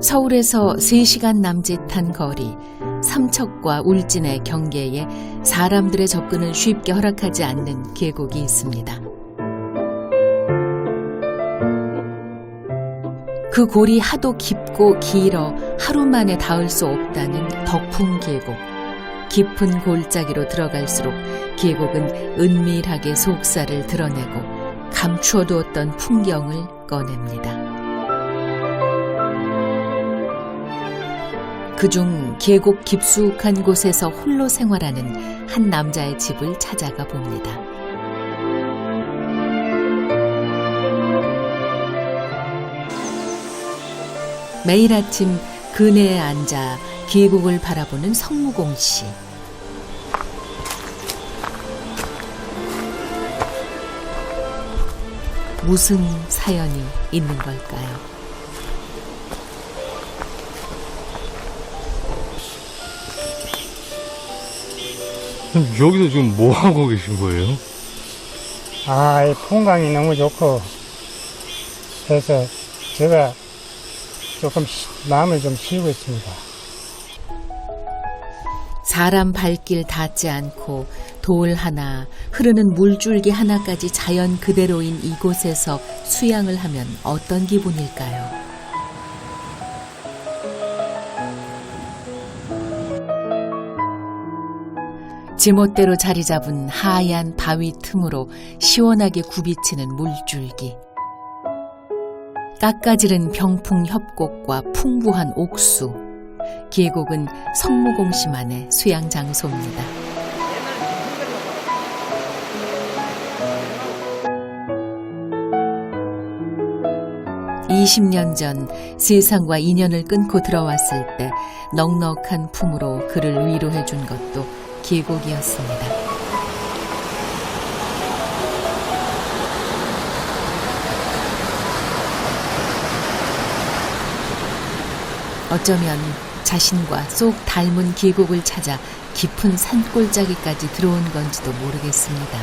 서울에서 3시간 남짓한 거리, 삼척과 울진의 경계에 사람들의 접근을 쉽게 허락하지 않는 계곡이 있습니다. 그 골이 하도 깊고 길어 하루 만에 닿을 수 없다는 덕풍 계곡. 깊은 골짜기로 들어갈수록 계곡은 은밀하게 속살을 드러내고 감추어두었던 풍경을 꺼냅니다. 그중 계곡 깊숙한 곳에서 홀로 생활하는 한 남자의 집을 찾아가 봅니다. 매일 아침 그네에 앉아 계곡을 바라보는 성무공 씨. 무슨 사연이 있는 걸까요? 여기서 지금 뭐 하고 계신 거예요? 아, 이 풍광이 너무 좋고, 그래서 제가 조금 쉬- 마음을 좀 쉬고 있습니다. 사람 발길 닿지 않고 돌 하나, 흐르는 물줄기 하나까지 자연 그대로인 이곳에서 수양을 하면 어떤 기분일까요? 제멋대로 자리 잡은 하얀 바위 틈으로 시원하게 굽이치는 물줄기. 깎아지른 병풍 협곡과 풍부한 옥수. 계곡은 성무공씨만의 수양 장소입니다. (20년) 전 세상과 인연을 끊고 들어왔을 때 넉넉한 품으로 그를 위로해 준 것도 계곡이었습니다. 어쩌면 자신과 쏙 닮은 계곡을 찾아 깊은 산골짜기까지 들어온 건지도 모르겠습니다.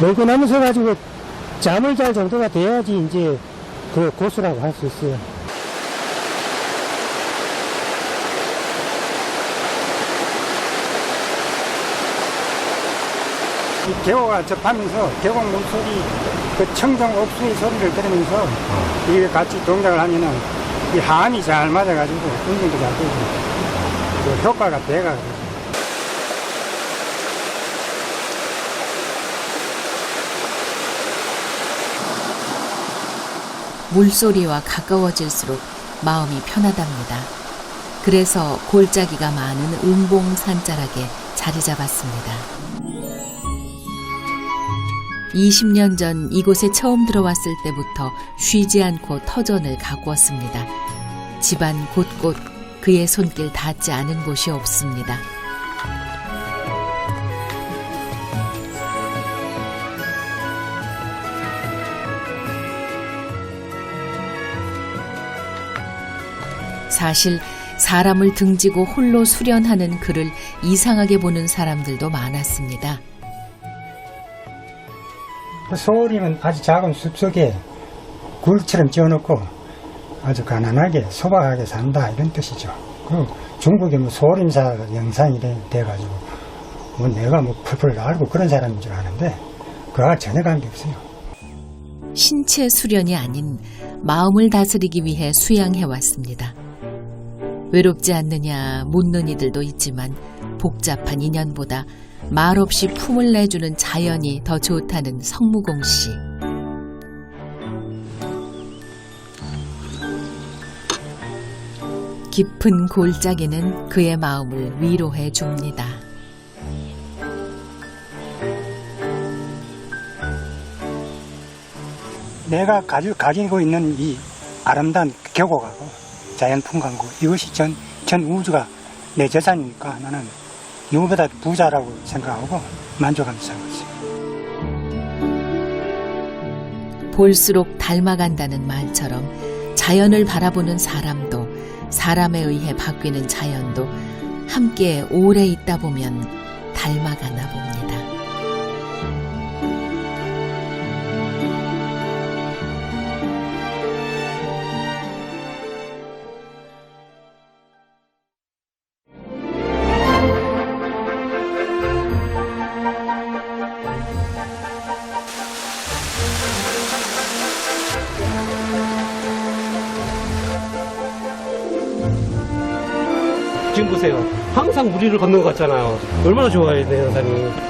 멀고나무 서가지고 잠을 잘 정도가 돼야지 이제 그 고수라고 할 수 있어요. 이 계곡을 접하면서 계곡 물소리, 그 청정 옥수의 소리를 들으면서 이게 같이 동작을 하면은 이 하암이 잘 맞아가지고 운동도 잘 되고 그 효과가 돼가 그래요. 물소리와 가까워질수록 마음이 편하답니다. 그래서 골짜기가 많은 은봉 산자락에 자리 잡았습니다. 20년 전 이곳에 처음 들어왔을 때부터 쉬지 않고 터전을 가꾸었습니다. 집안 곳곳 그의 손길 닿지 않은 곳이 없습니다. 사실 사람을 등지고 홀로 수련하는 그를 이상하게 보는 사람들도 많았습니다. 그 소림은 아주 작은 숲속에 굴처럼 지어놓고 아주 가난하게 소박하게 산다 이런 뜻이죠. 그 중국에 뭐 소림사 영상이 돼- 돼가지고 뭐 내가 뭐 풀풀 알고 그런 사람인 줄 아는데 그와 전혀 관계없어요. 신체 수련이 아닌 마음을 다스리기 위해 수양해 왔습니다. 외롭지 않느냐 묻는 이들도 있지만 복잡한 인연보다 말없이 품을 내주는 자연이 더 좋다는 성무공 씨. 깊은 골짜기는 그의 마음을 위로해 줍니다. 내가 가지고, 있는 이 아름다운 계곡하고 자연 풍광고 이것이 전, 전 우주가 내 재산이니까 나는 누구보다 부자라고 생각하고 만족하면서 살고 있어요. 볼수록 닮아간다는 말처럼 자연을 바라보는 사람도 사람에 의해 바뀌는 자연도 함께 오래 있다 보면 닮아가나 봅니다. 지금 보세요. 항상 우리를 걷는 것 같잖아요. 얼마나 좋아요, 내 영상이.